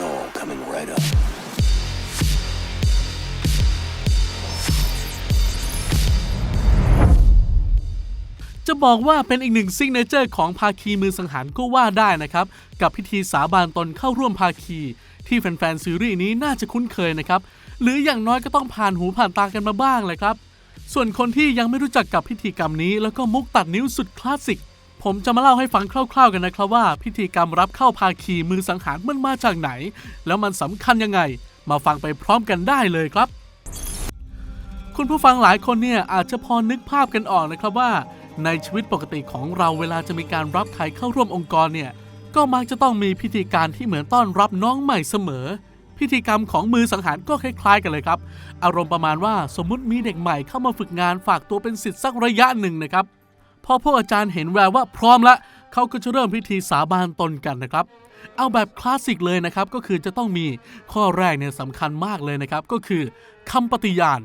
know, coming right up. จะบอกว่าเป็นอีกหนึ่งซิงเนเจอร์ของภาคีมือสังหารก็ว่าได้นะครับ กับพิธีสาบานตนเข้าร่วมภาคี ที่แฟนๆซีรีส์นี้น่าจะคุ้นเคยนะครับ หรืออย่างน้อยก็ต้องผ่านหูผ่านตากันมาบ้างเลยครับ ส่วนคนที่ยังไม่รู้จักกับพิธีกรรมนี้ แล้วก็มุกตัดนิ้วสุดคลาสสิก ผมจะมาเล่าให้ฟังคร่าว ๆกันนะครับว่า พิธีกรรมรับเข้าภาคีมือสังหารมันมาจากไหน แล้วมันสำคัญยังไง มาฟังไปพร้อมกันได้เลยครับ คุณผู้ฟังหลายคนเนี่ยอาจจะพอนึกภาพกันออกนะครับว่า ในชีวิตปกติของเราเวลาจะมีการรับใครเข้าร่วมองค์กรเนี่ยก็มักจะต้องมีพิธีการที่เหมือนต้อนรับน้องใหม่เสมอ พิธีกรรมของมือสังหารก็คล้ายๆ กันเลยครับ อารมณ์ประมาณว่าสมมุติมีเด็กใหม่เข้ามาฝึกงานฝากตัวเป็นศิษย์สักระยะหนึ่งนะครับ พอพวกอาจารย์เห็นแววว่าพร้อมละเขาก็จะเริ่มพิธีสาบานตนกันนะครับ เอาแบบคลาสสิกเลยนะครับ ก็คือจะต้องมีข้อแรกเนี่ยสำคัญมากเลยนะครับ ก็คือคำปฏิญาณ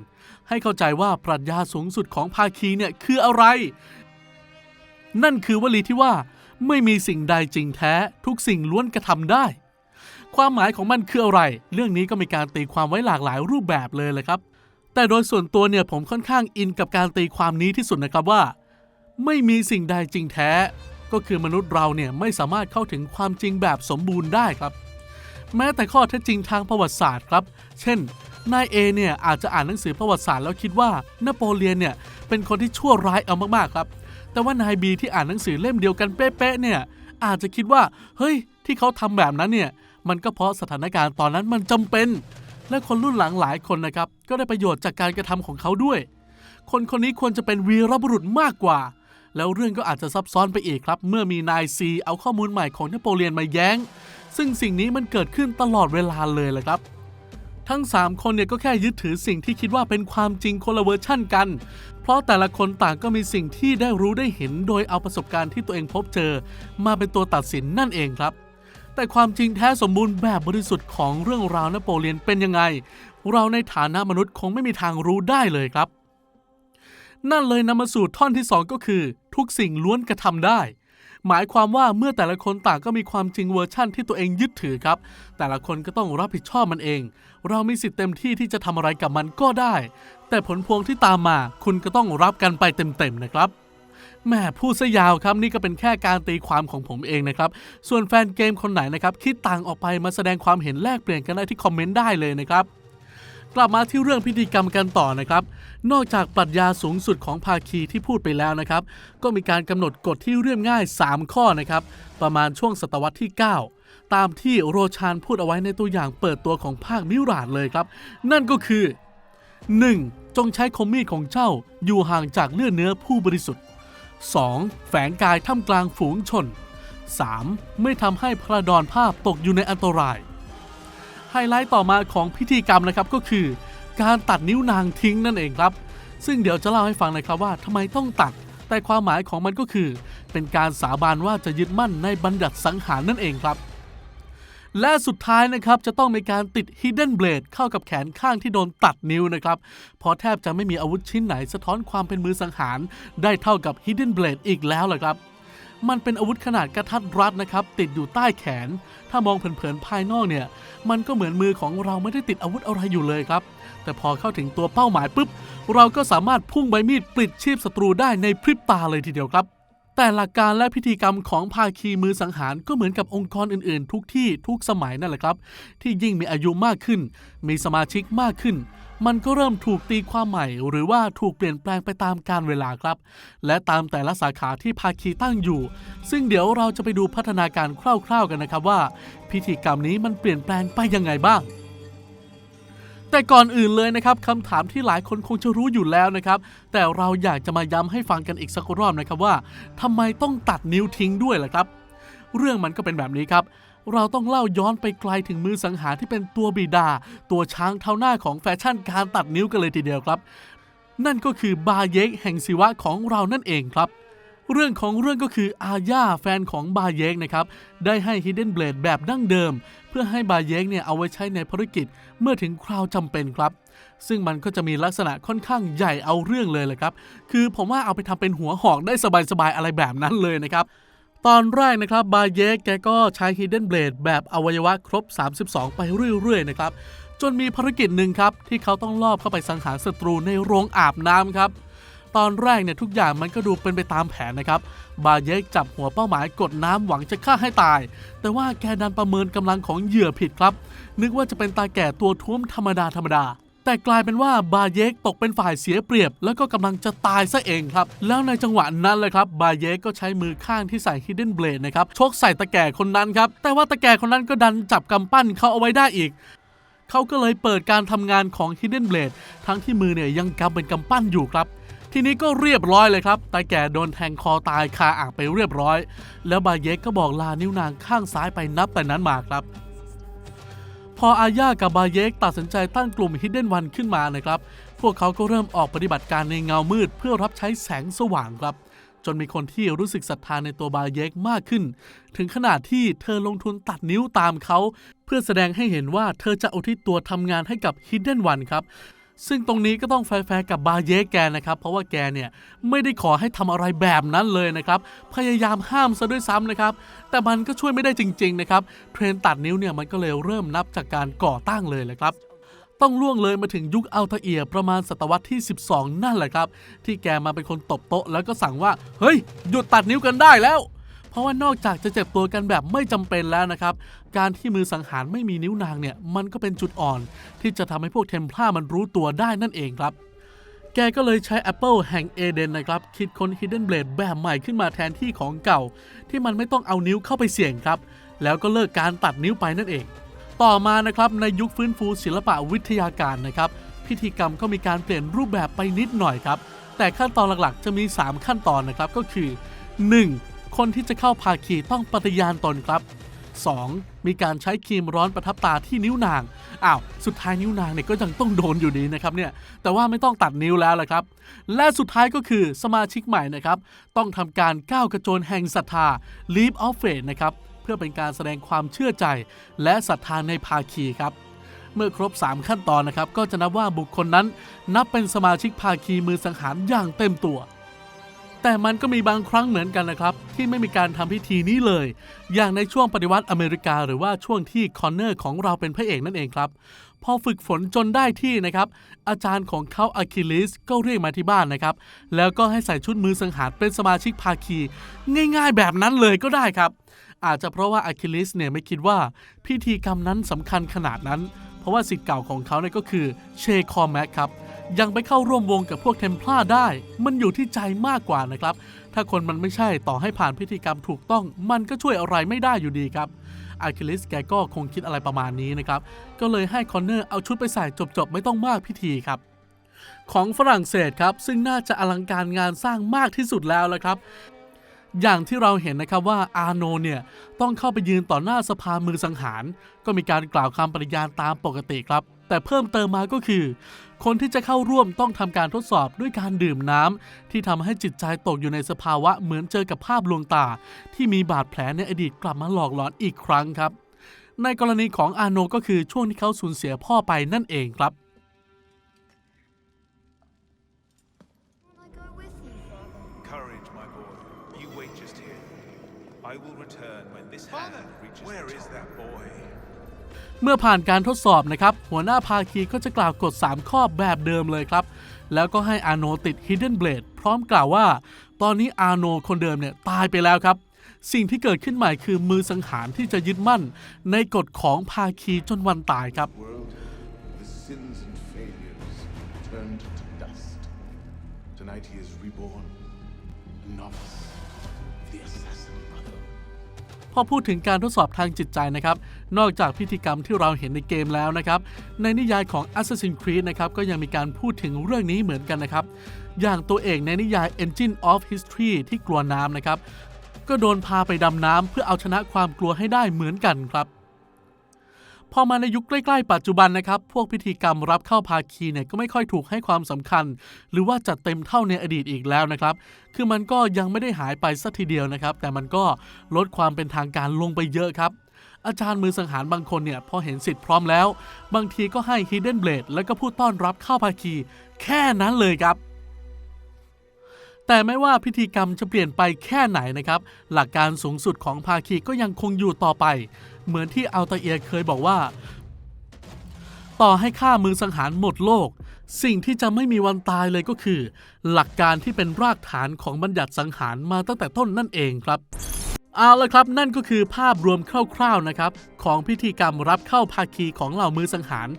ให้เข้าใจว่าปรัชญาสูงสุดของภาคีเนี่ยคืออะไร นั่นคือวลีที่ว่าไม่มีสิ่งใดจริงแท้ ทุกสิ่งล้วนกระทำได้ ความหมายของมันคืออะไร เรื่องนี้ก็มีการตีความไว้หลากหลายรูปแบบเลยเลยครับ แต่โดยส่วนตัวเนี่ยผมค่อนข้างอินกับการตีความนี้ที่สุดนะครับว่า ไม่มีสิ่งใดจริงแท้ ก็คือมนุษย์เราเนี่ยไม่สามารถเข้าถึงความจริงแบบสมบูรณ์ได้ครับ แม้แต่ข้อเท็จจริงทางประวัติศาสตร์ครับ เช่นนายเอเนี่ยอาจจะอ่านหนังสือประวัติศาสตร์แล้วคิดว่านโปเลียนเนี่ยเป็นคนที่ชั่วร้ายเอามากๆครับ แต่ว่านายบีที่อ่านหนังสือเล่มเดียวกันเป๊ะๆเนี่ยอาจจะคิดว่าเฮ้ยที่เขาทำแบบนั้นเนี่ยมันก็เพราะสถานการณ์ตอนนั้นมันจำเป็น และคนรุ่นหลังหลายคนนะครับก็ได้ประโยชน์จากการกระทำของเขาด้วย คนคนนี้ควรจะเป็นวีรบุรุษมากกว่า แล้วเรื่องก็อาจจะซับซ้อนไปอีกครับ เมื่อมีนายซีเอาข้อมูลใหม่ของนโปเลียนมาแย้ง ซึ่งสิ่งนี้มันเกิดขึ้นตลอดเวลาเลยแหละครับ ทั้ง 3 คนเนี่ยก็แค่ยึดถือสิ่งที่คิดว่าเป็นความจริงคนละเวอร์ชั่นกัน เพราะแต่ละคนต่างก็มีสิ่งที่ได้รู้ได้เห็น โดยเอาประสบการณ์ที่ตัวเองพบเจอ มาเป็นตัวตัดสินนั่นเองครับ แต่ความจริงแท้สมบูรณ์แบบบริสุทธิ์ของเรื่องราวนโปเลียนเป็นยังไง เราในฐานะมนุษย์คงไม่มีทางรู้ได้เลยครับ นั่นเลยนำมาสู่ท่อนที่ 2 ก็คือ ทุกสิ่งล้วนกระทำได้ หมายความว่าเมื่อแต่ละคนต่างก็มีความจริงเวอร์ชั่นที่ตัวเองยึดถือครับ แต่ละคนก็ต้องรับผิดชอบมันเอง เรามีสิทธิ์เต็มที่ที่จะทำอะไรกับมันก็ได้ แต่ผลพวงที่ตามมา คุณก็ต้องรับกันไปเต็มๆนะครับแหม่พูดซะยาวครับนี่ก็เป็นแค่การตีความของผมเองนะครับ ส่วนแฟนเกมคนไหนนะครับคิดต่างออกไปมาแสดงความเห็นแลกเปลี่ยนกันได้ที่คอมเมนต์ได้เลยนะครับ กลับมาที่เรื่องพิธีกรรมกันต่อนะครับ นอกจากปรัชญาสูงสุดของภาคีที่พูดไปแล้วนะครับ ก็มีการกำหนดกฎที่เรียบง่าย 3 ข้อนะครับ ประมาณช่วงศตวรรษที่ 9 ตามที่โรชานพูดเอาไว้ในตัวอย่างเปิดตัวของภาคมิราดเลยครับ นั่นก็คือ 1. จงใช้คมมีดของเจ้าอยู่ห่างจากเลือดเนื้อผู้บริสุทธิ์ 2. แฝงกายท่ามกลางฝูงชน 3. ไม่ทำให้พระดอนภาพตกอยู่ในอันตราย ไฮไลท์ต่อมาของพิธีกรรมนะครับก็คือ การตัดนิ้วนางทิ้งนั่นเองครับ ซึ่งเดี๋ยวจะเล่าให้ฟังนะครับว่าทำไมต้องตัด แต่ความหมายของมันก็คือ เป็นการสาบานว่าจะยึดมั่นในบัญญัติสังหารนั่นเองครับ และสุดท้ายนะครับจะต้องมีการติด Hidden Blade เข้ากับแขนข้างที่โดนตัดนิ้วนะครับเพราะแทบจะไม่มีอาวุธชิ้นไหนสะท้อนความเป็นมือสังหาร ได้เท่ากับ Hidden Blade อีกแล้วละครับ มันเป็นอาวุธขนาดกระทัดรัดนะครับ ติดอยู่ใต้แขน ถ้ามองเผินๆภายนอกเนี่ย มันก็เหมือนมือของเราไม่ได้ติดอาวุธอะไรอยู่เลยครับ แต่พอเข้าถึงตัวเป้าหมายปุ๊บ เราก็สามารถพุ่งใบมีดปลิดชีพศัตรูได้ในพริบตาเลยทีเดียวครับ แต่หลักการและพิธีกรรมของภาคีมือสังหารก็เหมือนกับองค์กรอื่นๆ ทุกที่ทุกสมัยนั่นแหละครับ ที่ยิ่งมีอายุมากขึ้น มีสมาชิกมากขึ้น มันก็เริ่มถูกตีความใหม่ หรือว่าถูกเปลี่ยนแปลงไปตามกาลเวลาครับ และตามแต่ละสาขาที่ภาคีตั้งอยู่ ซึ่งเดี๋ยวเราจะไปดูพัฒนาการคร่าว ๆกันนะครับว่า พิธีกรรมนี้มันเปลี่ยนแปลงไปยังไงบ้างแต่ก่อนอื่นเลยนะครับคำถามที่หลายคนคงจะรู้อยู่แล้วนะครับ แต่เราอยากจะมาย้ำให้ฟังกันอีกสักรอบนะครับว่าทำไมต้องตัดนิ้วทิ้งด้วยล่ะครับ เรื่องมันก็เป็นแบบนี้ครับ เราต้องเล่าย้อนไปไกลถึงมือสังหารที่เป็นตัวบิดา ตัวช้างเท้าหน้าของแฟชั่นการตัดนิ้วกันเลยทีเดียวครับ นั่นก็คือบาเยกแห่งศิวะของเรานั่นเองครับเรื่องของเรื่องก็คืออาญาแฟนของบาเยกนะครับ ได้ให้ Hidden Blade แบบดั้งเดิม เพื่อให้บาเยกเนี่ยเอาไว้ใช้ในภารกิจเมื่อถึงคราวจำเป็นครับ ซึ่งมันก็จะมีลักษณะค่อนข้างใหญ่เอาเรื่องเลยแหละครับ คือผมว่าเอาไปทำเป็นหัวหอกได้สบายๆอะไรแบบนั้นเลยนะครับ ตอนแรกนะครับบาเยกแกก็ใช้ Hidden Blade แบบอวัยวะครบ 32 ไปเรื่อยๆนะครับ จนมีภารกิจหนึ่งครับ ที่เขาต้องลอบเข้าไปสังหารศัตรูในโรงอาบน้ำครับ ตอนแรกเนี่ยทุกอย่างมันก็ดูเป็นไปตามแผนนะครับ บาเยกจับหัวเป้าหมายกดน้ำหวังจะฆ่าให้ตาย แต่ว่าแกดันประเมินกำลังของเหยื่อผิดครับ นึกว่าจะเป็นตาแก่ตัวท้วมธรรมดาธรรมดา แต่กลายเป็นว่าบาเยกตกเป็นฝ่ายเสียเปรียบ แล้วก็กำลังจะตายซะเองครับ แล้วในจังหวะนั้นเลยครับบาเยกก็ใช้มือข้างที่ใส่ Hidden Blade นะครับชกใส่ตาแก่คนนั้นครับ แต่ว่าตาแก่คนนั้นก็ดันจับกำปั้นเขาเอาไว้ได้อีกเขาก็เลยเปิดการทำงานของ Hidden Blade ทั้งที่มือเนี่ยยังกำเป็นกำปั้นอยู่ครับ ทีนี้ก็เรียบร้อยเลยครับตาแก่โดนแทงคอตายคาอ่างไปเรียบร้อย แล้วบาเยกก็บอกลานิ้วนางข้างซ้ายไปนับแต่นั้นมาครับ พออาญากับบาเยกตัดสินใจตั้งกลุ่ม Hidden One ขึ้นมานะครับ พวกเขาก็เริ่มออกปฏิบัติการในเงามืด เพื่อรับใช้แสงสว่างครับ จนมีคนที่รู้สึกศรัทธาในตัวบาเยกมากขึ้น ถึงขนาดที่เธอลงทุนตัดนิ้วตามเขา เพื่อแสดงให้เห็นว่าเธอจะอุทิศตัวทำงานให้กับ Hidden One ครับ ซึ่งตรงนี้ก็ต้องแฟร์กับบาเยแกนะครับ เพราะว่าแกเนี่ยไม่ได้ขอให้ทำอะไรแบบนั้นเลยนะครับ พยายามห้ามซะด้วยซ้ำนะครับ แต่มันก็ช่วยไม่ได้จริงๆนะครับ เทรนตัดนิ้วเนี่ยมันก็เลยเริ่มนับจากการก่อตั้งเลยแหละครับต้องล่วงเลยมาถึงยุคอัลตาเอียประมาณศตวรรษที่ 12 นั่นแหละครับ ที่แกมาเป็นคนตบโต๊ะแล้วก็สั่งว่า เฮ้ย หยุดตัดนิ้วกันได้แล้ว เพราะว่านอกจากจะเจ็บตัวกันแบบไม่จำเป็นแล้วนะครับ การที่มือสังหารไม่มีนิ้วนางเนี่ยมันก็เป็นจุดอ่อน ที่จะทำให้พวกเทมพลามันรู้ตัวได้นั่นเองครับแกก็เลยใช้ Apple แห่งเอเดนนะครับ คิดค้น Hidden Blade แบบใหม่ขึ้นมาแทนที่ของเก่า ที่มันไม่ต้องเอานิ้วเข้าไปเสี่ยงครับ แล้วก็เลิกการตัดนิ้วไปนั่นเอง ต่อมานะครับ ในยุคฟื้นฟูศิลปะวิทยาการนะครับ พิธีกรรมก็มีการเปลี่ยนรูปแบบไปนิดหน่อยครับ แต่ขั้นตอนหลักๆ จะมี 3 ขั้นตอนนะครับก็คือ 1. คนที่จะเข้าภาคีต้องปฏิญาณตนครับ 2. มีการใช้ครีมร้อนประทับตาที่นิ้วนาง อ้าว สุดท้ายนิ้วนางเนี่ยก็ยังต้องโดนอยู่ดีนะครับเนี่ย แต่ว่าไม่ต้องตัดนิ้วแล้วละครับ และสุดท้ายก็คือสมาชิกใหม่นะครับ ต้องทำการก้าวกระโจนแห่งศรัทธา leap of faith นะครับ เพื่อเป็นการแสดงความเชื่อใจ และศรัทธาในภาคีครับ เมื่อครบ 3 ขั้นตอนนะครับ ก็จะนับว่าบุคคลนั้น นับเป็นสมาชิกภาคีมือสังหารอย่างเต็มตัว แต่มันก็มีบางครั้งเหมือนกันนะครับ ที่ไม่มีการทำพิธีนี้เลย อย่างในช่วงปฏิวัติอเมริกา หรือว่าช่วงที่คอนเนอร์ของเราเป็นพระเอกนั่นเองครับ พอฝึกฝนจนได้ที่นะครับ อาจารย์ของเขาอะคิลิสก็เรียกมาที่บ้านนะครับ แล้วก็ให้ใส่ชุดมือสังหารเป็นสมาชิกภาคี ง่ายๆแบบนั้นเลยก็ได้ครับ อาจจะเพราะว่าอะคิลิสเนี่ยไม่คิดว่าพิธีกรรมนั้นสำคัญขนาดนั้น เพราะว่าสิทธิ์เก่าของเขาเนี่ยก็คือเชคอแม็กครับ ยังไปเข้าร่วมวงกับพวกเทมพลาได้ มันอยู่ที่ใจมากกว่านะครับ ถ้าคนมันไม่ใช่ต่อให้ผ่านพิธีกรรมถูกต้อง มันก็ช่วยอะไรไม่ได้อยู่ดีครับอาคิลิสแกก็คงคิดอะไรประมาณนี้นะครับ ก็เลยให้คอนเนอร์เอาชุดไปใส่จบๆ ไม่ต้องมากพิธีครับ ของฝรั่งเศสครับ ซึ่งน่าจะอลังการงานสร้างมากที่สุดแล้วละครับอย่างที่เราเห็นนะครับว่าอาโนเนี่ย ต้องเข้าไปยืนต่อหน้าสภามือสังหาร ก็มีการกล่าวคำปฏิญาณตามปกติครับ แต่เพิ่มเติมมาก็คือ คนที่จะเข้าร่วมต้องทำการทดสอบด้วยการดื่มน้ำที่ทำให้จิตใจตกอยู่ในสภาวะเหมือนเจอกับภาพลวงตา ที่มีบาดแผลในอดีตกลับมาหลอกหลอนอีกครั้งครับ ในกรณีของอาโนก็คือช่วงที่เขาสูญเสียพ่อไปนั่นเองครับ I go with you, Father. Courage, my boy. You wait just here. I will return when this Father, hand reaches Where the is top. that boy? เมื่อผ่านการทดสอบนะครับ หัวหน้าภาคีก็จะกล่าวกฎ 3 ข้อแบบเดิมเลยครับ แล้วก็ให้อาโนติด Hidden Blade พร้อมกล่าวว่า ตอนนี้อาโนคนเดิมเนี่ยตายไปแล้วครับ สิ่งที่เกิดขึ้นใหม่คือมือสังหารที่จะยึดมั่น ในกฎของภาคีจนวันตายครับ Tonight he is reborn, a novice, the assassin brother. พอพูดถึงการทดสอบทางจิตใจนะครับ นอกจากพิธีกรรมที่เราเห็นในเกมแล้วนะครับ ในนิยายของ Assassin's Creed นะครับก็ยังมีการพูดถึงเรื่องนี้เหมือนกันนะครับ อย่างตัวเอกในนิยาย Engine of History ที่กลัวน้ำนะครับ ก็โดนพาไปดำน้ำเพื่อเอาชนะความกลัวให้ได้เหมือนกันครับ พอมาในยุคใกล้ๆปัจจุบันนะครับ พวกพิธีกรรมรับเข้าภาคีเนี่ยก็ไม่ค่อยถูกให้ความสำคัญ หรือว่าจัดเต็มเท่าในอดีตอีกแล้วนะครับ คือมันก็ยังไม่ได้หายไปสักทีเดียวนะครับ แต่มันก็ลดความเป็นทางการลงไปเยอะครับอาจารย์มือสังหารบางคนเนี่ยพอเห็นสิทธิ์พร้อมแล้ว บางทีก็ให้ Hidden Blade แล้วก็พูดต้อนรับเข้าภาคี แค่นั้นเลยครับ แต่ไม่ว่าพิธีกรรมจะเปลี่ยนไปแค่ไหนนะครับ หลักการสูงสุดของภาคีก็ยังคงอยู่ต่อไป เหมือนที่อัลตาเอียเคยบอกว่า ต่อให้ฆ่ามือสังหารหมดโลก สิ่งที่จะไม่มีวันตายเลยก็คือ หลักการที่เป็นรากฐานของบัญญัติสังหารมาตั้งแต่ต้นนั่นเองครับเอาละครับ นั่นก็คือภาพรวมคร่าวๆนะครับ ของพิธีกรรมรับเข้าภาคีของเหล่ามือสังหาร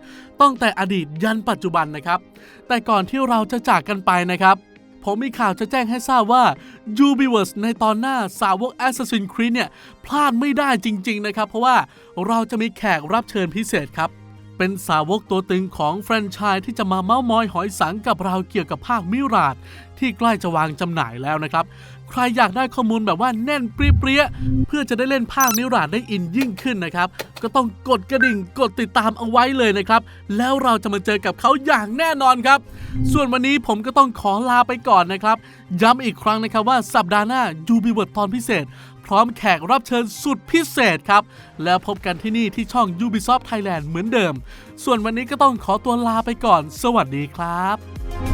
ตั้งแต่อดีตยันปัจจุบันนะครับ แต่ก่อนที่เราจะจากกันไปนะครับ ผมมีข่าวจะแจ้งให้ทราบว่า Ubiverse ในตอนหน้าสาวก Assassin's Creed เนี่ย พลาดไม่ได้จริง ๆ นะครับ เพราะว่าเราจะมีแขกรับเชิญพิเศษครับ เป็นสาวกตัวตึงของแฟรนไชส์ที่จะมาเม้ามอยหอยสังกับเราเกี่ยวกับภาคมิราดที่ใกล้จะวางจำหน่ายแล้วนะครับ ใครอยากได้ข้อมูลแบบว่าแน่นเปรี้ยเพื่อจะได้เล่นภาคมิราดได้อินยิ่งขึ้นนะครับ ก็ต้องกดกระดิ่งกดติดตามเอาไว้เลยนะครับ แล้วเราจะมาเจอกับเขาอย่างแน่นอนครับ ส่วนวันนี้ผมก็ต้องขอลาไปก่อนนะครับ ย้ำอีกครั้งนะครับว่าสัปดาห์หน้ายูบิเวิร์ตตอนพิเศษ พร้อมแขกรับเชิญสุดพิเศษครับ แล้วพบกันที่นี่ที่ช่อง Ubisoft Thailand เหมือนเดิม ส่วนวันนี้ก็ต้องขอตัวลาไปก่อน สวัสดีครับ